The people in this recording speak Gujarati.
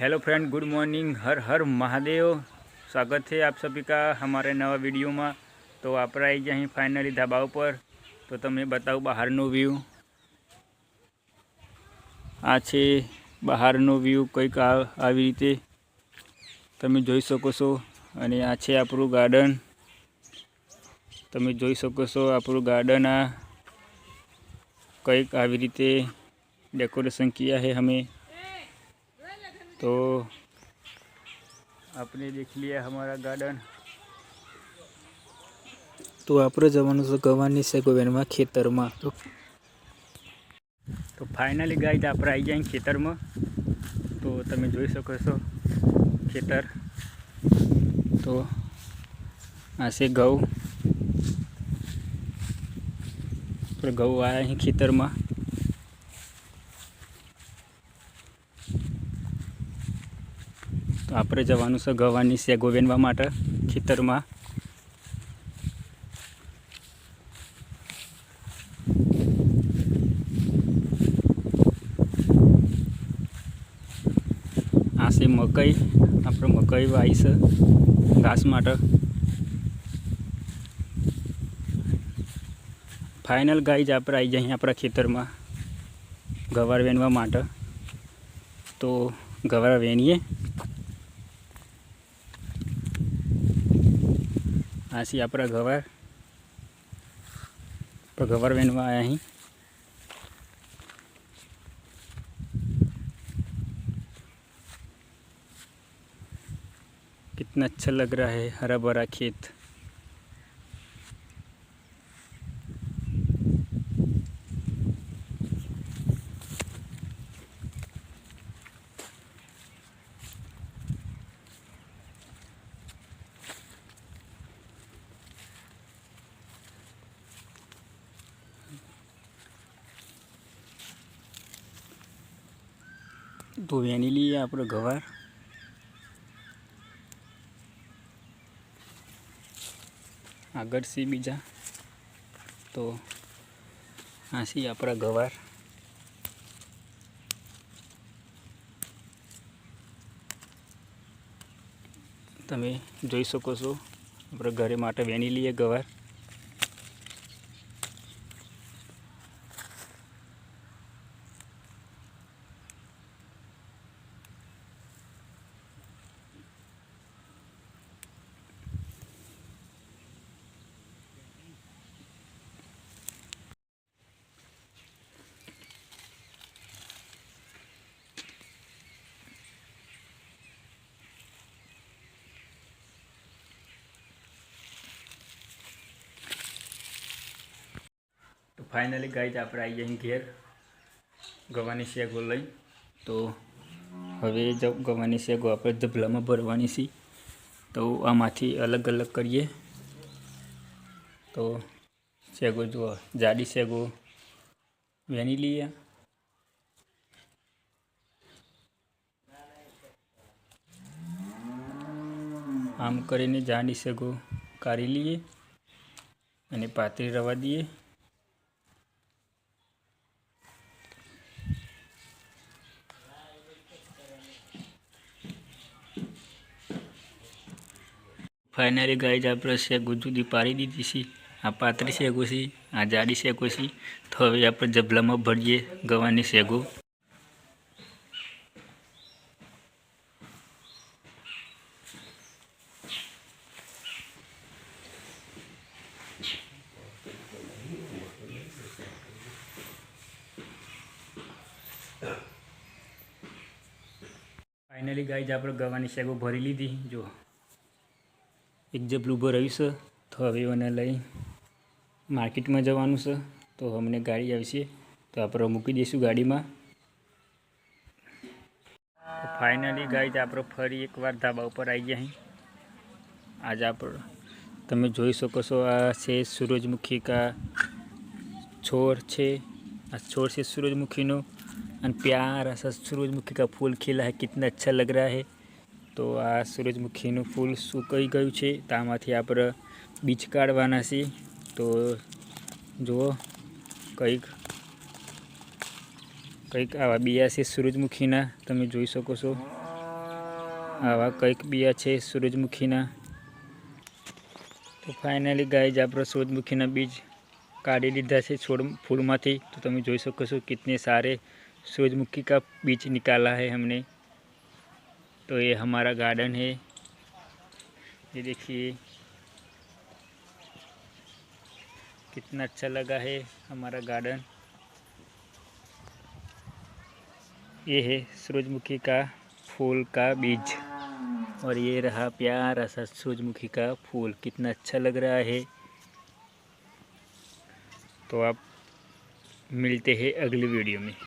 हेलो फ्रेंड गुड मॉर्निंग हर हर महादेव स्वागत है आप सभी का हमारे नवा વિડીયોમાં તો આપણે આવી ગયા અહીં ફાઇનલી ધાબા ઉપર તો તમને બતાવું બહારનો વ્યૂ આ છે બહારનો વ્યૂ કંઈક આ- આવી રીતે તમે જોઈ શકો છો અને આ છે આપણું ગાર્ડન તમે જોઈ શકો છો આપણું ગાર્ડન આ કંઈક આવી રીતે डेकोरेशन किया है हमें तो आपने देख लिया हमारा गार्डन તો આપણે જવાનું છે ગવાની સેગોવેનમાં ખેતરમાં તો તો ફાઇનલી ગાઈડ આપણે આવી જાય ખેતરમાં તો તમે જોઈ શકો છો ખેતર તો આ છે ઘઉં આપણે ઘઉં આવ્યા અહીં ખેતરમાં તો આપણે જવાનું છે ગવાની સેગો વેનવા માટે ખેતરમાં. આ છે મકઈ. આપણે મકઈ વાવી છે ઘાસ માટે. ફાઇનલ ગાઈ જ આપણે આવી જઈએ આપણા ખેતરમાં ગવાર વેનવા માટે. તો ગવાર વેણીએ આ છે આપણા ગવાર આપણે ગવાર વેનવા આવ્યા અહીં कितना अच्छा लग रहा है हरा भरा खेत તો વેની લઈએ આપણે ગવાર. આગળ સી બીજા. તો આ સી આપણા ગવાર. તમે જોઈ શકો છો, આપણે ઘરે માટે વેની લઈએ ગવાર. ફાઇનલી ગાઈઝ આપણે આવી ઘેર. ગવાની શેગો લઈ. તો હવે જ ગવાની શેગો આપણે ધબલામાં ભરવાની છે. તો આમાંથી અલગ અલગ કરીએ. તો શેગો જુઓ, જાડી શેગો લઈએ આમ કરીને જાડી શેગો કાઢી લઈએ અને પાતળી રવા દઈએ. ફાઇનલી ગાઈઝ, આપણે શેગો જુદી પાડી દીધી છે. આ પાતળી શેગો છે, આ જાડી શેગો છે. તો હવે આપણે જબલામાં ભરીએ ગવાની શેગો ફાઇનલી ગાઈઝ, આપણે ગવાની શેગો ભરી લીધી. જો એક જબલું ભરાયું છે તો હવે એને લઈ માર્કેટમાં જવાનું છે તો અમને ગાડી આવશે તો આપણે મૂકી દઈશું ગાડીમાં ફાઇનલી ગાઈઝ આપણે ફરી એકવાર ધાબા ઉપર આવી ગયા અહીં આજે આપણે તમે જોઈ શકો છો આ છે સૂરજમુખી કા છોડ છે આ છોડ છે सूरजमुखी અને प्यारा सा सूरजमुखी का फूल खिला है कितना अच्छा लग रहा है તો આ સૂરજમુખીનું ફૂલ સુકાઈ ગયું છે. તામાંથી આપણે બીજ કાઢવાના છે. તો જુઓ, કંઈક કંઈક આવા બિયા છે સૂરજમુખીના. તમે જોઈ શકો છો. આવા કંઈક બિયા છે સૂરજમુખીના. તો ફાઇનલી ગાય જ આપણે સૂરજમુખીના બીજ કાઢી લીધા છે છોડ ફૂલમાંથી. તો તમે જોઈ શકો છો, કિતને સારે સૂરજમુખી કા બીજ નિકાલા હે હમને. तो ये हमारा गार्डन है। ये देखिए। कितना अच्छा लगा है हमारा गार्डन। ये है सूरजमुखी का फूल का बीज। और ये रहा प्यारा सा सूरजमुखी का फूल। कितना अच्छा लग रहा है। तो आप मिलते हैं अगली वीडियो में।